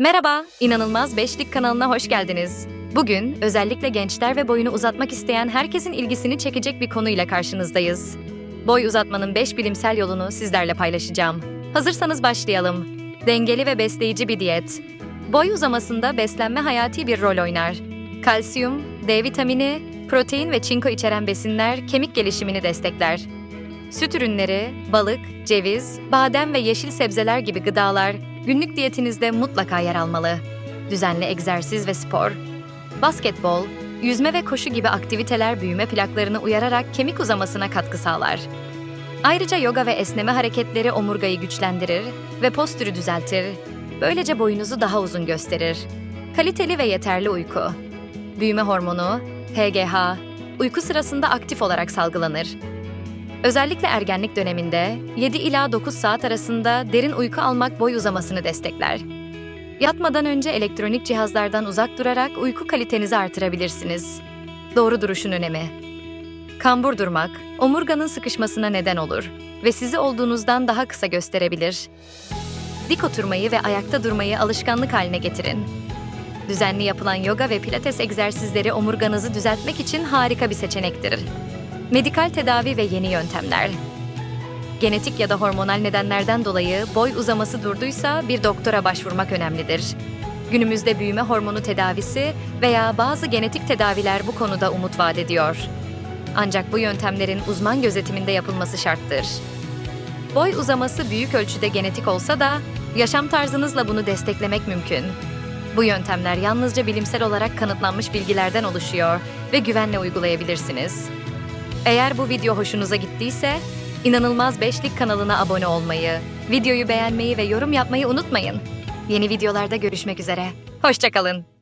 Merhaba, İnanılmaz Beşlik kanalına hoş geldiniz. Bugün özellikle gençler ve boyunu uzatmak isteyen herkesin ilgisini çekecek bir konuyla karşınızdayız. Boy uzatmanın 5 bilimsel yolunu sizlerle paylaşacağım. Hazırsanız başlayalım. Dengeli ve besleyici bir diyet. Boy uzamasında beslenme hayati bir rol oynar. Kalsiyum, D vitamini, protein ve çinko içeren besinler kemik gelişimini destekler. Süt ürünleri, balık, ceviz, badem ve yeşil sebzeler gibi gıdalar günlük diyetinizde mutlaka yer almalı. Düzenli egzersiz ve spor. Basketbol, yüzme ve koşu gibi aktiviteler büyüme plaklarını uyararak kemik uzamasına katkı sağlar. Ayrıca yoga ve esneme hareketleri omurgayı güçlendirir ve postürü düzeltir. Böylece boyunuzu daha uzun gösterir. Kaliteli ve yeterli uyku. Büyüme hormonu, HGH, uyku sırasında aktif olarak salgılanır. Özellikle ergenlik döneminde 7 ila 9 saat arasında derin uyku almak boy uzamasını destekler. Yatmadan önce elektronik cihazlardan uzak durarak uyku kalitenizi artırabilirsiniz. Doğru duruşun önemi. Kambur durmak, omurganın sıkışmasına neden olur ve sizi olduğunuzdan daha kısa gösterebilir. Dik oturmayı ve ayakta durmayı alışkanlık haline getirin. Düzenli yapılan yoga ve pilates egzersizleri omurganızı düzeltmek için harika bir seçenektir. Medikal tedavi ve yeni yöntemler. Genetik ya da hormonal nedenlerden dolayı boy uzaması durduysa bir doktora başvurmak önemlidir. Günümüzde büyüme hormonu tedavisi veya bazı genetik tedaviler bu konuda umut vaat ediyor. Ancak bu yöntemlerin uzman gözetiminde yapılması şarttır. Boy uzaması büyük ölçüde genetik olsa da yaşam tarzınızla bunu desteklemek mümkün. Bu yöntemler yalnızca bilimsel olarak kanıtlanmış bilgilerden oluşuyor ve güvenle uygulayabilirsiniz. Eğer bu video hoşunuza gittiyse, İnanılmaz Beşlik kanalına abone olmayı, videoyu beğenmeyi ve yorum yapmayı unutmayın. Yeni videolarda görüşmek üzere. Hoşçakalın.